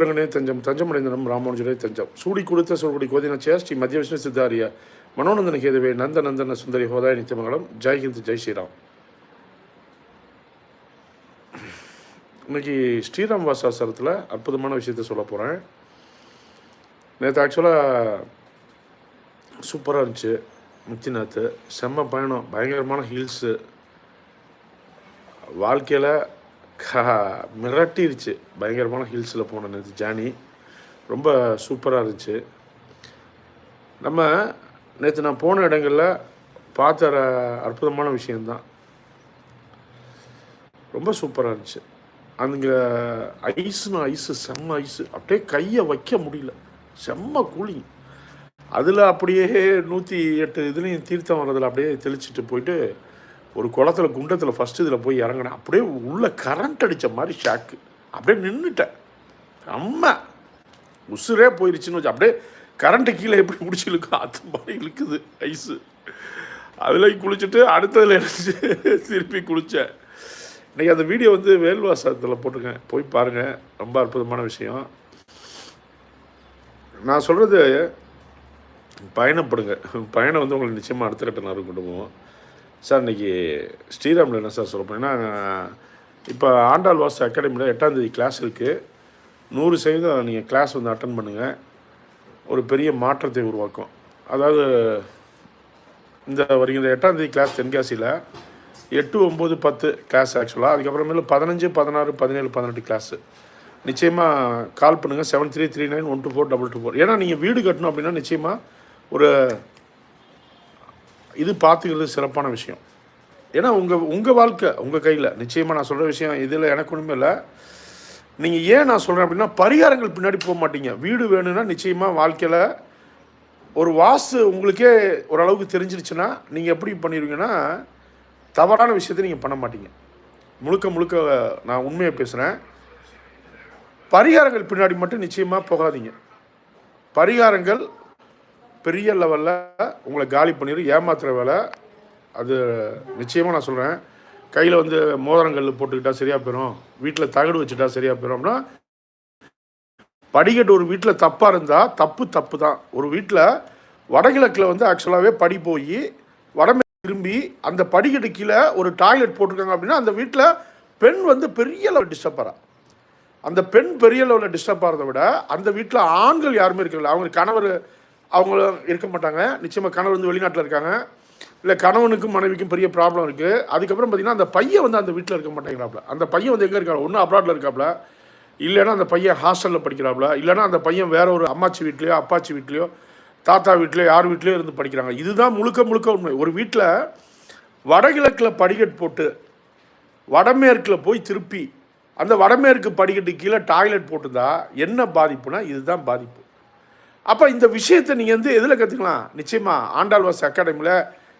ரங்கனே தஞ்சம் தஞ்சமடைந்தனம் ராமானுஜரே தஞ்சம். சூடி கொடுத்த சொல்குடி கோதின ஸ்ரீ மத்திய விஷ்ணு சித்தாரிய மனோநந்தன கேதுவே நந்த நந்தன சுந்தரி ஹோதாய நித்தியமங்கலம். ஜெய் ஹிந்த் ஜெய் ஸ்ரீராம். இன்னைக்கு ஸ்ரீராம் வாசாசரத்தில் அற்புதமான விஷயத்த சொல்ல போகிறேன் நேற்று ஆக்சுவலாக சூப்பராக இருந்துச்சு முக்திநாத். செம்ம பயணம் பயங்கரமான ஹில்ஸு வாழ்க்கையில் மிரட்டிருச்சு. பயங்கரமான ஹில்ஸில் போன நேற்று ஜானி. ரொம்ப சூப்பராக இருந்துச்சு. நம்ம நேற்று நான் போன இடங்களில் பார்த்த அற்புதமான விஷயந்தான் ரொம்ப சூப்பராக இருந்துச்சு. அங்கே ஐஸ்னு ஐஸு செம்ம ஐஸு. அப்படியே கையை வைக்க முடியல. செம்ம கூலிங். அதில் அப்படியே நூற்றி எட்டு இதுலேயும் தீர்த்தம் வர்றதில் அப்படியே தெளிச்சிட்டு போயிட்டு ஒரு குளத்துல குண்டத்தில் ஃபஸ்ட்டு இதில் போய் இறங்கினேன். அப்படியே உள்ளே கரண்ட் அடித்த மாதிரி ஷாக்கு அப்படியே நின்றுட்டேன் அம்மா உசுரே போயிருச்சுன்னு வச்சு அப்படியே கரண்ட்டு கீழே எப்படி பிடிச்சி இழுக்கோ அது மாதிரி இழுக்குது ஐஸு அதில் குளிச்சுட்டு அடுத்ததில் எடுத்து திருப்பி குளித்தேன் இன்றைக்கி அந்த வீடியோ வந்து வேல்வாசத்தில் போட்டிருக்கேன். போய் பாருங்கள் ரொம்ப அற்புதமான விஷயம். நான் சொல்கிறது பயணப்படுங்க. பயணம் வந்து உங்களுக்கு நிச்சயமாக அடுத்த கட்ட நறு கொண்டு சார் இன்னைக்கு ஸ்ரீராமில் என்ன சார் சொல்ல போனீங்கன்னா இப்போ ஆண்டாள் வாசு அகாடமியில் எட்டாந்தேதி கிளாஸ் இருக்குது நூறு சதவீதம் நீங்கள் கிளாஸ் வந்து அட்டன் பண்ணுங்கள் ஒரு பெரிய மாற்றத்தை உருவாக்கும். அதாவது இந்த வருகிற எட்டாந்தேதி கிளாஸ் தென்காசியில் எட்டு ஒம்பது பத்து கிளாஸ் ஆக்சுவலாக அதுக்கப்புறமேல பதினஞ்சு பதினாறு பதினேழு பதினெட்டு கிளாஸு நிச்சயமாக கால் பண்ணுங்கள் seven three three nine one two four double two four ஏன்னா நீங்கள் வீடு கட்டணும் அப்படின்னா நிச்சயமாக ஒரு இது பார்த்துக்கிறது சிறப்பான விஷயம். ஏன்னா உங்கள் உங்கள் வாழ்க்கை உங்கள் கையில் நிச்சயமாக நான் சொல்கிற விஷயம் இதில் எனக்கு ஒன்றுமே இல்லை. நீங்கள் ஏன் நான் சொல்கிறேன் அப்படின்னா பரிகாரங்கள் பின்னாடி போக மாட்டீங்க. வீடு வேணும்னா நிச்சயமாக வாழ்க்கையில் ஒரு வாஸ்து உங்களுக்கே ஓரளவுக்கு தெரிஞ்சிருச்சுன்னா நீங்கள் எப்படி பண்ணிடுவீங்கன்னா தவறான விஷயத்தை நீங்கள் பண்ண மாட்டீங்க. முழுக்க முழுக்க நான் உண்மையை பேசுகிறேன் பரிகாரங்கள் பின்னாடி மட்டும் நிச்சயமாக போகாதீங்க. பரிகாரங்கள் பெரிய லெவலில் உங்களை காலி பண்ணிடும் ஏமாத்துகிற வேலை. அது நிச்சயமாக நான் சொல்கிறேன் கையில் வந்து மோதிரங்கள் போட்டுக்கிட்டா சரியாக போயிடும் வீட்டில் தகடு வச்சுட்டா சரியாக போயிடும் அப்படின்னா படிக்கட்டு ஒரு வீட்டில் தப்பாக இருந்தால் தப்பு தப்பு தான் ஒரு வீட்டில் வடகிழக்கில் வந்து ஆக்சுவலாகவே படி போய் வடமே திரும்பி அந்த படிக்கட்டு கீழே ஒரு டாய்லெட் போட்டிருக்காங்க அப்படின்னா அந்த வீட்டில் பெண் வந்து பெரிய லெவல் டிஸ்டர்ப் அந்த பெண் பெரிய லெவலில் டிஸ்டர்ப் ஆகிறத விட அந்த வீட்டில் ஆண்கள் யாருமே இருக்கல அவங்க கணவர் அவங்களும் இருக்க மாட்டாங்க. நிச்சயமாக கணவர் வந்து வெளிநாட்டில் இருக்காங்க. இல்லை கணவனுக்கும் மனைவிக்கும் பெரிய ப்ராப்ளம் இருக்குது அதுக்கப்புறம் பார்த்தீங்கன்னா அந்த பையன் வந்து அந்த வீட்டில் இருக்க மாட்டேங்கிறாப்புல அந்த பையன் வந்து எங்கே இருக்காரு ஒன்றும் அப்ராட்டில் இருக்காப்புல இல்லைன்னா அந்த பையன் ஹாஸ்டலில் படிக்கிறாப்புல இல்லைன்னா அந்த பையன் வேற ஒரு அம்மாச்சி வீட்லேயோ அப்பாச்சி வீட்லேயோ தாத்தா வீட்லேயோ யார் வீட்லேயோ இருந்து படிக்கிறாங்க. இதுதான் முழுக்க முழுக்க உண்மை. ஒரு வீட்டில் வடகிழக்கில் படிக்கட் போட்டு வடமேற்கில் போய் திருப்பி அந்த வடமேற்கு படிக்கட்டு கீழே டாய்லெட் போட்டுதா என்ன பாதிப்புனா இதுதான் பாதிப்பு. அப்போ இந்த விஷயத்தை நீங்கள் வந்து எதில் கற்றுக்கலாம் நிச்சயமாக ஆண்டாள்வாஸ் அகாடமியில்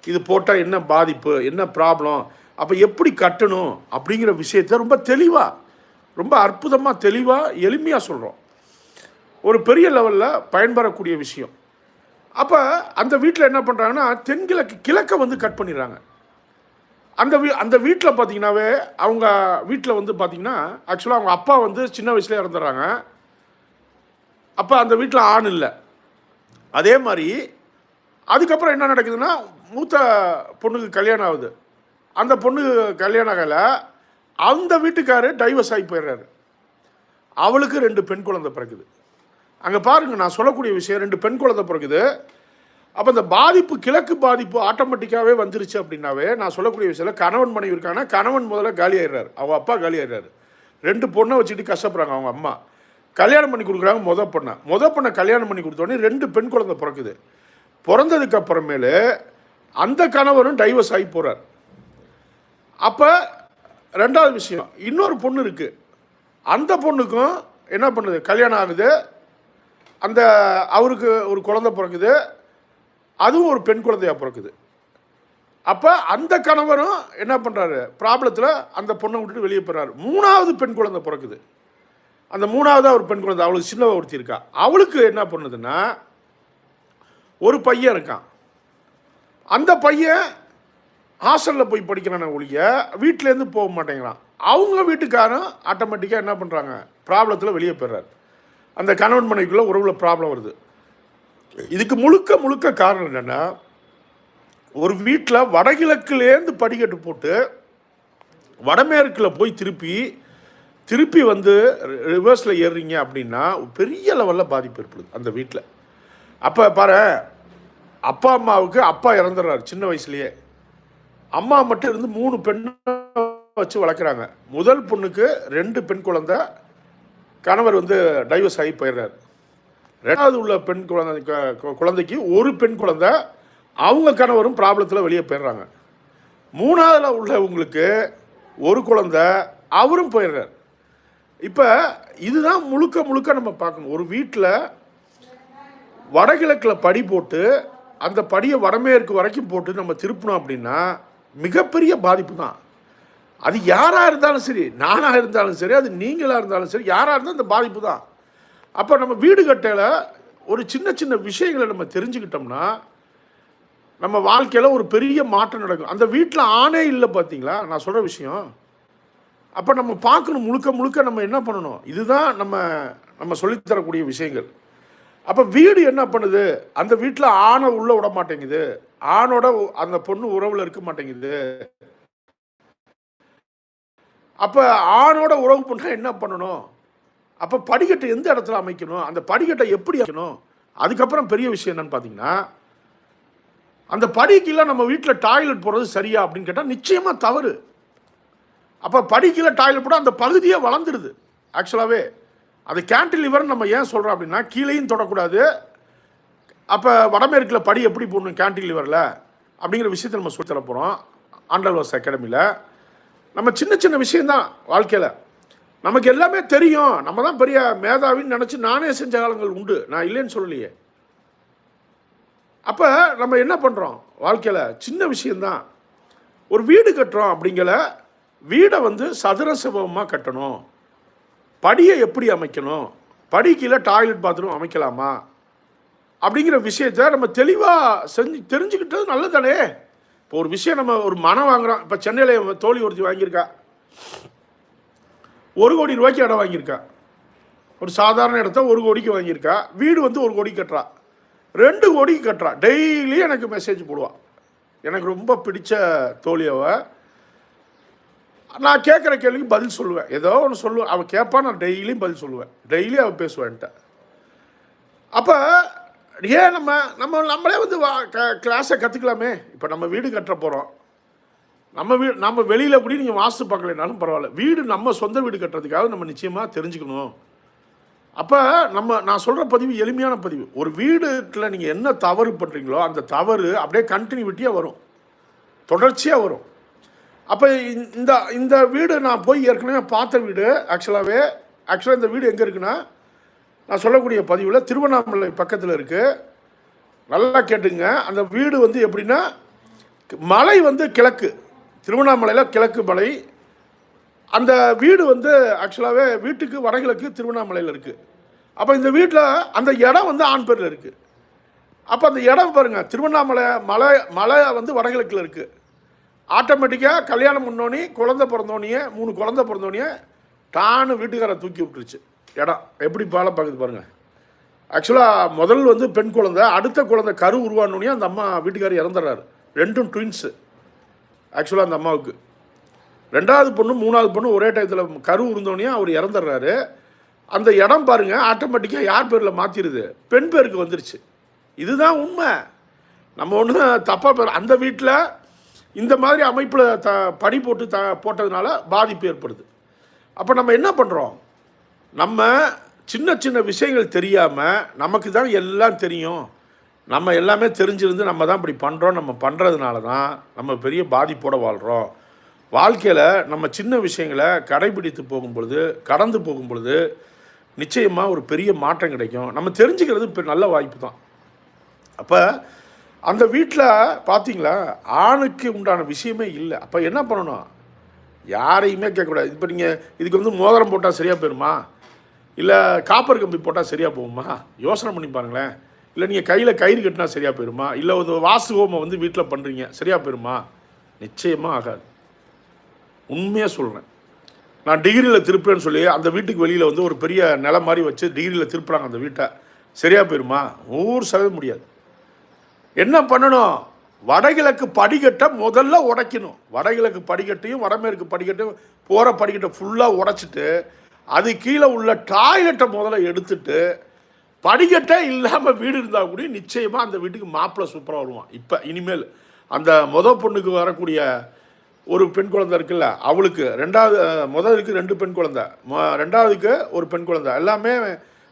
இது போட்டால் என்ன பாதிப்பு என்ன ப்ராப்ளம் அப்போ எப்படி கட்டணும் அப்படிங்கிற விஷயத்த ரொம்ப தெளிவாக ரொம்ப அற்புதமாக தெளிவாக எளிமையாக சொல்கிறோம் ஒரு பெரிய லெவலில் பயன்பெறக்கூடிய விஷயம். அப்போ அந்த வீட்டில் என்ன பண்ணுறாங்கன்னா தென்கிழக்கு கிழக்க வந்து கட் பண்ணிடுறாங்க. அந்த வீ அந்த வீட்டில் பார்த்தீங்கன்னாவே அவங்க வீட்டில் வந்து பார்த்திங்கன்னா ஆக்சுவலாக அவங்க அப்பா வந்து சின்ன வயசுலேயே இறந்துடுறாங்க. அப்போ அந்த வீட்டில் ஆண் இல்லை. அதே மாதிரி அதுக்கப்புறம் என்ன நடக்குதுன்னா மூத்த பொண்ணுக்கு கல்யாணம் ஆகுது. அந்த பொண்ணுக்கு கல்யாணம் ஆகல. அந்த வீட்டுக்காரு டைவர்ஸ் ஆகி போயிடுறாரு. அவளுக்கு ரெண்டு பெண் குழந்தை பிறக்குது. அங்கே பாருங்க நான் சொல்லக்கூடிய விஷயம் ரெண்டு பெண் குழந்தை பிறக்குது. அப்போ இந்த பாதிப்பு கிழக்கு பாதிப்பு ஆட்டோமேட்டிக்காகவே வந்துருச்சு அப்படின்னாவே நான் சொல்லக்கூடிய விஷயம் கணவன் மனைவி இருக்காங்கன்னா கணவன் முதல்ல காலி ஆயிடுறாரு அவங்க அப்பா காலி ஆயிடுறாரு ரெண்டு பொண்ணை வச்சுட்டு கஷ்டப்படுறாங்க அவங்க அம்மா. கல்யாணம் பண்ணி கொடுக்குறாங்க முத பொண்ணை. முத பொண்ணை கல்யாணம் பண்ணி கொடுத்தோடனே ரெண்டு பெண் குழந்தை பிறக்குது. பிறந்ததுக்கு அப்புறமேலு அந்த கணவரும் டைவர்ஸ் ஆகி போகிறார் அப்போ ரெண்டாவது விஷயம் இன்னொரு பொண்ணு இருக்குது அந்த பொண்ணுக்கும் என்ன பண்ணுது? கல்யாணம் ஆகுது. அந்த அவருக்கு ஒரு குழந்தை பிறக்குது. அதுவும் ஒரு பெண் குழந்தையா பிறக்குது. அப்போ அந்த கணவரும் என்ன பண்ணுறாரு ப்ராப்ளத்தில் அந்த பொண்ணை விட்டுட்டு வெளியே போகிறாரு மூணாவது பெண் குழந்தை பிறக்குது. அந்த மூணாவதாக ஒரு பெண் குழந்தை அவளுக்கு சின்னவ ஒருத்தி இருக்கா. அவளுக்கு என்ன பண்ணுதுன்னா ஒரு பையன் இருக்கான். அந்த பையன் ஹாஸ்டலில் போய் படிக்கிறான ஒழிய வீட்டிலேருந்து போக மாட்டேங்கிறான். அவங்க வீட்டுக்காரன் ஆட்டோமேட்டிக்காக என்ன பண்ணுறாங்க ப்ராப்ளத்தில் வெளியே போயிடுறாரு. அந்த கணவன் மனைவிக்குள்ளே உறவுல ப்ராப்ளம் வருது. இதுக்கு முழுக்க முழுக்க காரணம் என்னென்னா ஒரு வீட்டில் வடகிழக்குலேருந்து படிக்கட்டு போட்டு வடமேற்கில் போய் திருப்பி திருப்பி வந்து ரிவர்ஸில் ஏறுறீங்க அப்படின்னா பெரிய லெவலில் பாதிப்பு ஏற்படுது அந்த வீட்டில் அப்போ பாரு அப்பா அம்மாவுக்கு அப்பா இறந்துடுறாரு சின்ன வயசுலேயே. அம்மா மட்டும் இருந்து மூணு பெண்ணை வச்சு வளர்க்குறாங்க. முதல் பொண்ணுக்கு ரெண்டு பெண் குழந்த கணவர் வந்து டைவர்ஸ் ஆகி போயிடுறாரு. ரெண்டாவது உள்ள பெண் குழந்தை குழந்தைக்கு ஒரு பெண் குழந்த அவங்க கணவரும் ப்ராப்ளத்தில் வெளியே போயிடுறாங்க. மூணாவதில் உள்ளவங்களுக்கு ஒரு குழந்த அவரும் போயிடுறாரு. இப்போ இதுதான் முழுக்க முழுக்க நம்ம பார்க்கணும். ஒரு வீட்டில் வடகிழக்கில் படி போட்டு அந்த படியை வடமேற்கு வரைக்கும் போட்டு நம்ம திருப்பினோம் அப்படின்னா மிகப்பெரிய பாதிப்பு தான். அது யாராக இருந்தாலும் சரி நானாக இருந்தாலும் சரி அது நீங்களாக இருந்தாலும் சரி யாராக இருந்தாலும் அந்த பாதிப்பு தான். அப்போ நம்ம வீடு கட்டையில் ஒரு சின்ன சின்ன விஷயங்களை நம்ம தெரிஞ்சுக்கிட்டோம்னா நம்ம வாழ்க்கையில் ஒரு பெரிய மாற்றம் நடக்கும். அந்த வீட்டில் ஆணே இல்லை பார்த்தீங்களா நான் சொல்கிற விஷயம். அப்போ நம்ம பார்க்கணும் முழுக்க முழுக்க நம்ம என்ன பண்ணணும்? இதுதான் நம்ம நம்ம சொல்லித்தரக்கூடிய விஷயங்கள். அப்போ வீடு என்ன பண்ணுது? அந்த வீட்டில் ஆணை உள்ளே விட மாட்டேங்குது. ஆணோட அந்த பொண்ணு உறவில் இருக்க மாட்டேங்குது. அப்போ ஆணோட உறவு பண்ணால் என்ன பண்ணணும்? அப்போ படிக்கட்டை எந்த இடத்துல அமைக்கணும்? அந்த படிக்கட்டை எப்படி அமைக்கணும்? அதுக்கப்புறம் பெரிய விஷயம் என்னன்னு பார்த்தீங்கன்னா அந்த படிக்கெல்லாம் நம்ம வீட்டில் டாய்லெட் போகிறது சரியா அப்படின்னு கேட்டால் நிச்சயமாக தவறு. அப்போ படிக்கல டாய்லெட் போட அந்த பகுதியே வளர்ந்துருது. ஆக்சுவலாகவே அது கேன்டிலிவர்னு நம்ம ஏன் சொல்கிறோம் அப்படின்னா கீழேயும் தொடக்கூடாது. அப்போ வடமேற்கில் படி எப்படி போடணும் கேன்டிலிவரில் அப்படிங்கிற விஷயத்தை நம்ம சொல்லித் தர போகிறோம் ஆண்டல்வாஸ் அகாடமியில் நம்ம சின்ன சின்ன விஷயந்தான் வாழ்க்கையில். நமக்கு எல்லாமே தெரியும். நம்ம தான் பெரிய மேதாவின்னு நினச்சி நானே செஞ்ச காலங்கள் உண்டு. நான் இல்லைன்னு சொல்லலையே. அப்போ நம்ம என்ன பண்ணுறோம் வாழ்க்கையில் சின்ன விஷயம்தான். ஒரு வீடு கட்டுறோம் அப்படிங்கிற வீடை வந்து சதுர சிவமாக கட்டணும். படியை எப்படி அமைக்கணும்? படி கீழே டாய்லெட் பாத்ரூம் அமைக்கலாமா? அப்படிங்கிற விஷயத்த நம்ம தெளிவாக செஞ்சு தெரிஞ்சுக்கிட்டது நல்லதானே இப்போ ஒரு விஷயம் நம்ம ஒரு மனம் வாங்குறோம் இப்போ சென்னையில் தோழி ஒருத்தி வாங்கியிருக்கா. ஒரு கோடி ரூபாய்க்கு இடம் வாங்கியிருக்கா. ஒரு சாதாரண இடத்த ஒரு கோடிக்கு வாங்கியிருக்கா. வீடு வந்து ஒரு கோடி கட்டுறா. ரெண்டு கோடிக்கு கட்டுறா. டெய்லி எனக்கு மெசேஜ் போடுவாள் எனக்கு ரொம்ப பிடித்த தோழியவை நான் கேட்குற கேள்விக்கு பதில் சொல்லுவேன். ஏதோ ஒன்று சொல்லுவேன். அவள் கேட்பா நான் டெய்லியும் பதில் சொல்லுவேன். டெய்லி அவள் பேசுவேன்ட்ட அப்போ ஏன் நம்ம நம்ம நம்மளே வந்து வா க கிளாஸை கற்றுக்கலாமே இப்போ நம்ம வீடு கட்ட போகிறோம் நம்ம வீடு நம்ம வெளியில் கூட நீங்கள் வாஸ்து பார்க்கலனாலும் பரவாயில்ல. வீடு நம்ம சொந்த வீடு கட்டுறதுக்காக நம்ம நிச்சயமாக தெரிஞ்சுக்கணும். அப்போ நம்ம நான் சொல்கிற பதிவு எளிமையான பதிவு. ஒரு வீடுல நீங்கள் என்ன தவறு பண்ணுறீங்களோ அந்த தவறு அப்படியே கண்டினியூட்டியாக வரும். தொடர்ச்சியாக வரும். அப்போ இந்த இந்த வீடு நான் போய் ஏற்கனவே பார்த்த வீடு ஆக்சுவலாகவே ஆக்சுவலாக இந்த வீடு எங்கே இருக்குன்னா நான் சொல்லக்கூடிய பதிவில் திருவண்ணாமலை பக்கத்தில் இருக்குது நல்லா கேட்டுங்க. அந்த வீடு வந்து எப்படின்னா மலை வந்து கிழக்கு. திருவண்ணாமலையில் கிழக்கு மலை. அந்த வீடு வந்து ஆக்சுவலாகவே வீட்டுக்கு வடகிழக்கு திருவண்ணாமலையில் இருக்குது அப்போ இந்த வீட்டில் அந்த இடம் வந்து ஆண் பேரில் இருக்குது அப்போ அந்த இடம் பாருங்கள் திருவண்ணாமலை மலை மலை வந்து வடகிழக்கில் இருக்குது ஆட்டோமேட்டிக்காக கல்யாணம் பண்ணோன்னே குழந்த பிறந்தோடனே மூணு குழந்த பிறந்தோடனே டானு வீட்டுக்கார தூக்கி விட்டுருச்சு. இடம் எப்படி பாலம் பார்க்குது பாருங்கள் ஆக்சுவலாக முதல் வந்து பெண் குழந்தை அடுத்த குழந்தை கரு உருவானோடனே அந்த அம்மா வீட்டுக்காரர் இறந்துடுறாரு. ரெண்டும் ட்வின்ஸு ஆக்சுவலாக அந்த அம்மாவுக்கு. ரெண்டாவது பொண்ணு மூணாவது பொண்ணு ஒரே டயத்தில் கரு உருந்தோடனே அவர் இறந்துடுறாரு. அந்த இடம் பாருங்கள் ஆட்டோமேட்டிக்காக யார் பேரில் மாற்றிடுது பெண் பேருக்கு வந்துருச்சு. இதுதான் உண்மை. நம்ம ஒன்று தப்பாக பேர் அந்த வீட்டில் இந்த மாதிரி அமைப்பில் த படி போட்டு த போட்டதுனால பாதிப்பு ஏற்படுது. அப்போ நம்ம என்ன பண்ணுறோம் நம்ம சின்ன சின்ன விஷயங்கள் தெரியாமல் நமக்கு தான் எல்லாம் தெரியும். நம்ம எல்லாமே தெரிஞ்சிருந்து நம்ம தான் இப்படி பண்ணுறோம் நம்ம பண்ணுறதுனால தான் நம்ம பெரிய பாதிப்போடு வாழ்கிறோம் வாழ்க்கையில் நம்ம சின்ன விஷயங்களை கடைபிடித்து போகும் பொழுது கடந்து போகும் பொழுது நிச்சயமாக ஒரு பெரிய மாற்றம் கிடைக்கும். நம்ம தெரிஞ்சுக்கிறது இப்போ நல்ல வாய்ப்பு தான் அப்போ அந்த வீட்டில் பார்த்தீங்களா ஆணுக்கு உண்டான விஷயமே இல்லை. அப்போ என்ன பண்ணணும்? யாரையுமே கேட்கக்கூடாது. இப்போ நீங்கள் இதுக்கு வந்து மோதிரம் போட்டால் சரியாக போயிருமா? இல்லை காப்பர் கம்பி போட்டால் சரியாக போகுமா? யோசனை பண்ணி பாருங்களேன். இல்லை நீங்கள் கையில் கயிறு கட்டினா சரியாக போயிருமா? இல்லை ஒரு வாசு ஹோமம் வந்து வீட்டில் பண்ணுறீங்க சரியாக போயிருமா? நிச்சயமாக ஆகாது. உண்மையாக சொல்கிறேன் நான் டிகிரியில் திருப்புறேன்னு சொல்லி அந்த வீட்டுக்கு வெளியில் வந்து ஒரு பெரிய நிலம் மாதிரி வச்சு டிகிரியில் திருப்புறாங்க அந்த வீட்டை. சரியாக போயிருமா? நூறு சதவீதம் முடியாது. என்ன பண்ணணும்? வடகிழக்கு படிக்கட்டை முதல்ல உடைக்கணும். வடகிழக்கு படிக்கட்டையும் வடமேற்கு படிக்கட்டையும் போகிற படிக்கட்டை ஃபுல்லாக உடைச்சிட்டு அது கீழே உள்ள டாய்லெட்டை முதல்ல எடுத்துட்டு படிக்கட்டே இல்லாமல் வீடு இருந்தால் கூட நிச்சயமாக அந்த வீட்டுக்கு மாப்பிள்ளை சூப்பராக வருவான். இப்போ இனிமேல் அந்த முத பொண்ணுக்கு வரக்கூடிய ஒரு பெண் குழந்தை இருக்குல்ல அவளுக்கு ரெண்டாவது முதலுக்கு ரெண்டு பெண் குழந்தை ரெண்டாவதுக்கு ஒரு பெண் குழந்தை. எல்லாமே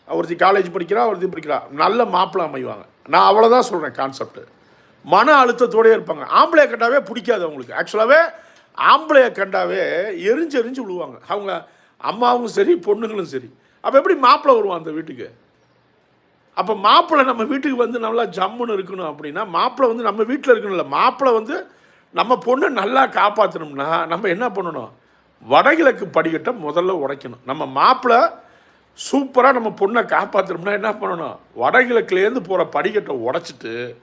ஒருத்தி காலேஜ் படிக்கிறா ஒருத்தி படிக்கிறா. நல்ல மாப்பிள்ளை அமைவாங்க. நான் அவ்வளோதான் சொல்கிறேன் கான்செப்ட் மன அழுத்தத்தோடயே இருப்பாங்க. ஆம்பளைய கண்டாவே பிடிக்காது அவங்களுக்கு. ஆக்சுவலாகவே ஆம்பளைய கண்டாவே எரிஞ்சு எரிஞ்சு விழுவாங்க. அவங்க அம்மாவும் சரி பொண்ணுங்களும் சரி. அப்போ எப்படி மாப்பிள்ளை வருவான் அந்த வீட்டுக்கு? அப்போ மாப்பிள்ளை நம்ம வீட்டுக்கு வந்து நல்லா ஜம்முன்னு இருக்கணும் அப்படின்னா மாப்பிள்ளை வந்து நம்ம வீட்டில் இருக்கணும்ல மாப்பிள்ளை வந்து நம்ம பொண்ணை நல்லா காப்பாற்றணும்னா நம்ம என்ன பண்ணணும்? வடகிழக்கு படிக்கட்டை முதல்ல உடைக்கணும். நம்ம மாப்பிள்ளை சூப்பராக நம்ம பொண்ணை காப்பாற்றணும்னா என்ன பண்ணணும்? வடகிழக்குலேருந்து போகிற படிக்கட்டை உடச்சிட்டு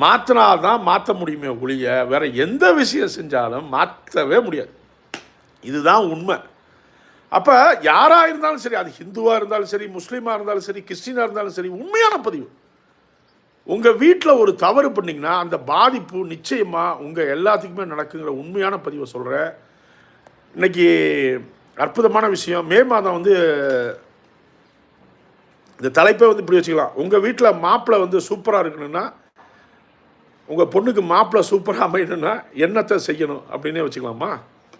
மாற்றினால்தான் மாற்ற முடியுமே ஒழிய வேறு எந்த விஷயம் செஞ்சாலும் மாற்றவே முடியாது. இதுதான் உண்மை. அப்போ யாராக இருந்தாலும் சரி அது ஹிந்துவாக இருந்தாலும் சரி முஸ்லீமாக இருந்தாலும் சரி கிறிஸ்டினாக இருந்தாலும் சரி உண்மையான பதிவு. உங்கள் வீட்டில் ஒரு தவறு பண்ணிங்கன்னா அந்த பாதிப்பு நிச்சயமாக உங்கள் எல்லாத்துக்குமே நடக்குங்கிற உண்மையான பதிவை சொல்கிறேன் இன்றைக்கி அற்புதமான விஷயம். மே மாதம் வந்து இந்த தலைப்பை வந்து இப்படி வச்சுக்கலாம். உங்கள் வீட்டில் மாப்பிள்ளை வந்து சூப்பராக இருக்கணும்னா உங்கள் பொண்ணுக்கு மாப்பிள்ளை சூப்பராக அமையணும்னா என்னத்தை செய்யணும் அப்படின்னே வச்சுக்கலாமா?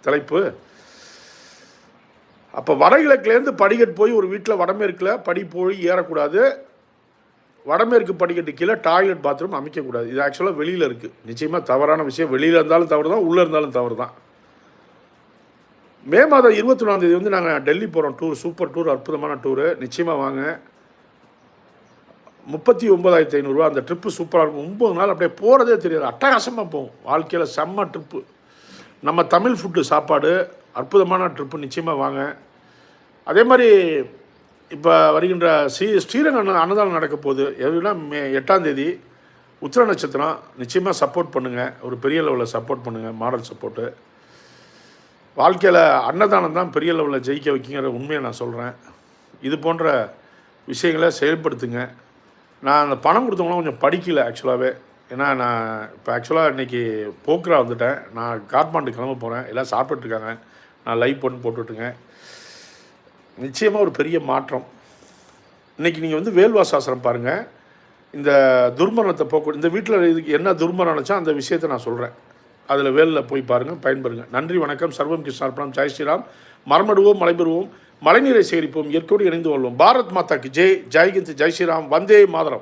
தலைப்பு. அப்போ வடகிழக்குலேருந்து படிக்கட்டு போய் ஒரு வீட்டில் வடமேற்கில் படி போய் ஏறக்கூடாது. வடமேற்கு படிக்கட்டு கீழே டாய்லெட் பாத்ரூம் அமைக்கக்கூடாது. இது ஆக்சுவலாக வெளியில் இருக்குது நிச்சயமாக தவறான விஷயம். வெளியில் இருந்தாலும் தவறு தான் உள்ளே இருந்தாலும் தவறு தான் மே மாதம் இருபத்தி தேதி வந்து நாங்கள் டெல்லி போகிறோம் டூர் சூப்பர் டூர் அற்புதமான டூரு. நிச்சயமாக வாங்க. முப்பத்தி ஒம்பதாயிரத்தி ஐநூறுரூவா அந்த ட்ரிப்பு சூப்பராக இருக்கும். ஒம்பது நாள் அப்படியே போகிறதே தெரியாது. அட்டகாசமாக போகும். வாழ்க்கையில் செம்ம ட்ரிப்பு நம்ம தமிழ் ஃபுட்டு சாப்பாடு அற்புதமான ட்ரிப்பு நிச்சயமாக வாங்க. அதே மாதிரி இப்போ வருகின்ற ஸ்ரீ ஸ்ரீரங்கம் அன்னதானம் நடக்க போகுது. எதுனா மே எட்டாம் தேதி உத்திர நட்சத்திரம் நிச்சயமாக சப்போர்ட் பண்ணுங்கள் ஒரு பெரிய லெவலில் சப்போர்ட் பண்ணுங்கள் மாடல் சப்போர்ட்டு வாழ்க்கையில் அன்னதானம் தான் பெரிய லெவலில் ஜெயிக்க வைக்கிங்கிற உண்மையை நான் சொல்கிறேன் இது போன்ற விஷயங்களை செயல்படுத்துங்க. நான் அந்த பணம் கொடுத்தவங்களாம் கொஞ்சம் படிக்கல ஆக்சுவலாகவே ஏன்னா நான் இப்போ ஆக்சுவலாக இன்றைக்கி போக்ரா வந்துட்டேன். நான் காட்மாண்டு கிளம்ப போகிறேன் எல்லாம் சாப்பிட்டுருக்காங்க நான் லைவ் பண்ணி போட்டுட்ருங்க நிச்சயமாக ஒரு பெரிய மாற்றம். இன்றைக்கி நீங்கள் வந்து வேல்வாசாசனம் பாருங்கள் இந்த துர்மரணத்தை போக்க இந்த வீட்டில் இதுக்கு என்ன துர்மரணம் நினச்சா அந்த விஷயத்தை நான் சொல்கிறேன் அதில் வேலில் போய் பாருங்கள் பயன்பெறுங்க. நன்றி வணக்கம். சர்வம் கிருஷ்ணார்பணம். ஜெய் ஸ்ரீராம். மரமடுவோம் மலைபெறுவோம். மழைநீரை சேகரிப்போம் இயற்கையோடு இணைந்து கொள்வோம். பாரத் மாதாக்கு ஜெய். ஜெய்ஹிந்த் ஜெய் ஸ்ரீராம். வந்தே மாதரம்.